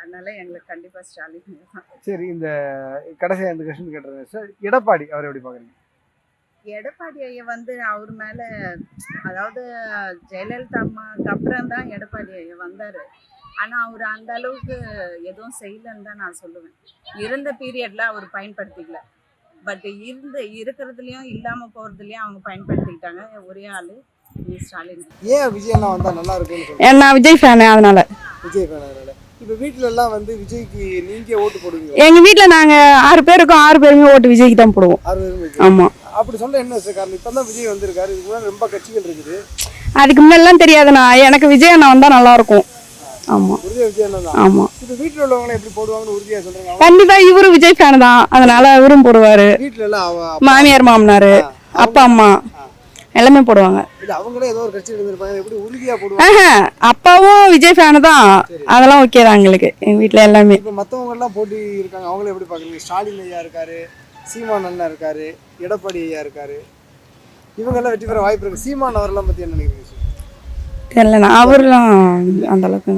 அதனால எங்களுக்கு கண்டிப்பா ஸ்டாலின். சரி இந்த கடைசியாக இந்த கொஸ்டின் கேட்டுறேன். சார் எடப்பாடி அவர் எப்படி பார்க்குறீங்க? எடப்பாடி ஐயா வந்து அவர் மேல அதாவது ஜெயலலிதா அம்மாக்கு அப்புறம் தான் எடப்பாடி ஐயா வந்தாரு. ஆனா அவர் அந்த அளவுக்கு எதுவும் செய்யலன்னு தான் நான் சொல்லுவேன். இருந்த பீரியட்ல அவர் பயன்படுத்திக்கல. பட் இருந்த இருக்கிறதுலயும் இல்லாம போறதுலயும் அவங்க பயன்படுத்திக்கிட்டாங்க. ஒரே ஆளு ஸ்டாலின். ஏன் விஜய் வந்தால் நல்லா சொல்லுங்க நான் விஜய் ஃபேனு அதனால. விஜய் ஃபேனால இப்போ வீட்டில எல்லாம் வந்து விஜய்க்கு நீங்க ஓட்டு போடுவீங்க. எங்க வீட்ல நாங்க ஆறு பேருக்கும் ஆறு பேருமே ஓட்டு விஜய்க்கு தான் போடுவோம். ஆறு பேரும் விஜய் ஆமா. அப்படி சொல்ல என்ன காரணம்? இப்போ தான் விஜய் வந்திருக்காரு. இதுக்கு முன்னாடி ரொம்ப கட்சிகள் இருக்குது. அதுக்கு முன்னெல்லாம் தெரியாதுண்ணா. எனக்கு விஜய் அண்ணா வந்தா நல்லா இருக்கும். ஆமா. உறுதியாக விஜய் அண்ணா தான். ஆமா. இப்போ வீட்டில் உள்ளவங்க எப்படி போடுவாங்கன்னு உறுதியாக சொல்றாங்க? அவங்க கண்டிப்பா இவரும் விஜய் ஃபேன் தான். அதனால இவரும் போடுவாரு. வீட்டில மாமியார் மாமனாரு அப்பா அம்மா. எல்லாமே போடுவாங்க. இல்ல அவங்களே ஏதோ ஒரு கட்சி இருந்திருப்பாங்க. எப்படி உறுதியா போடுவாங்க? ஆஹா, அப்பாவும் விஜய் ஃபேனு தான். அதெல்லாம் ஓகே தான் எங்களுக்கு எங்க வீட்ல எல்லாமே. இப்போ மற்றவங்க எல்லாம் போட்டி இருக்காங்க. அவங்கள எப்படி பார்க்குறீங்க ஸ்டாலின் ஐயா இருக்காரு சீமான் அண்ணா இருக்காரு எடப்பாடி ஐயா இருக்காரு. இவங்க எல்லாம் வெற்றி பெற வாய்ப்பு இருக்கு. சீமான் அவரெல்லாம் பத்தி என்ன நினைக்கிறீங்க? சார் தெரியலண்ணா அவர்லாம் அந்த அளவுக்கு